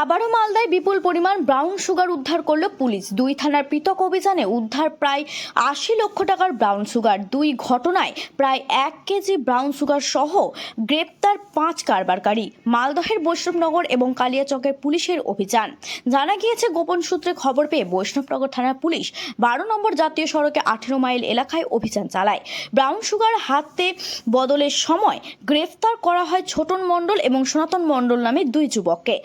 আবারও মালদায় বিপুল পরিমাণ ব্রাউন সুগার উদ্ধার করল পুলিশ। দুই থানার পৃথক অভিযানে উদ্ধার প্রায় আশি লক্ষ টাকার ব্রাউন সুগার দুই ঘটনায় প্রায় এক কেজি ব্রাউন সুগার সহ গ্রেপ্তার পাঁচ কারবারকারী। মালদহের বৈষ্ণবনগর এবং কালিয়াচকের পুলিশের অভিযান। জানা গিয়েছে, গোপন সূত্রে খবর পেয়ে বৈষ্ণবনগর থানার পুলিশ বারো নম্বর জাতীয় সড়কে আঠেরো মাইল এলাকায় অভিযান চালায়। ব্রাউন সুগার হাতে বদলের সময় গ্রেফতার করা হয় ছোটন মণ্ডল এবং সনাতন মণ্ডল নামে দুই যুবককে।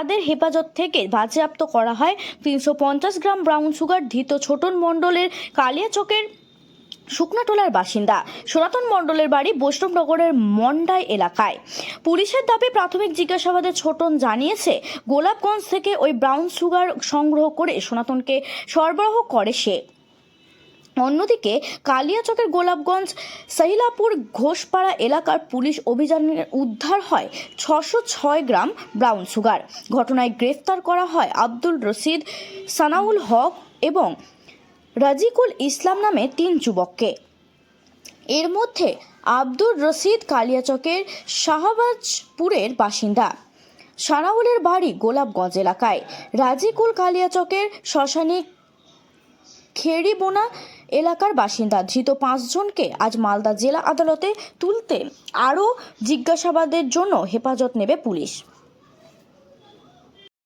তাদের হেফাজত থেকে বাজেয়াপ্ত করা হয়। তিনশো পঞ্চাশ গ্রাম ব্রাউন সুগার ধৃত ছোটন মণ্ডলের কালিয়াচকের শুকনাটোলার বাসিন্দা। সনাতন মণ্ডলের বাড়ি বৈষ্ণবনগরের মন্ডাই এলাকায়। পুলিশের দাবি, প্রাথমিক জিজ্ঞাসাবাদে ছোটন জানিয়েছে, গোলাপগঞ্জ থেকে ওই ব্রাউন সুগার সংগ্রহ করে সনাতনকে সরবরাহ করে সে। অন্যদিকে কালিয়াচকের গোলাপগঞ্জ সহিলাপুর ঘোষপাড়া এলাকার পুলিশ অভিযানে উদ্ধার হয় ছশো ছয় গ্রাম ব্রাউন সুগার। ঘটনায় গ্রেফতার করা হয় আব্দুল রশিদ, সানাউল হক এবং রাজিকুল ইসলাম নামে তিন যুবককে। এর মধ্যে আব্দুর রশিদ কালিয়াচকের শাহবাজপুরের বাসিন্দা। সানাউলের বাড়ি গোলাপগঞ্জ এলাকায়। রাজিকুল কালিয়াচকের শ্মশানী খেড়িবোনা এলাকার বাসিন্দা। ধৃত পাঁচজনকে আজ মালদা জেলা আদালতে তুলতে আরও জিজ্ঞাসাবাদের জন্য হেফাজত নেবে পুলিশ।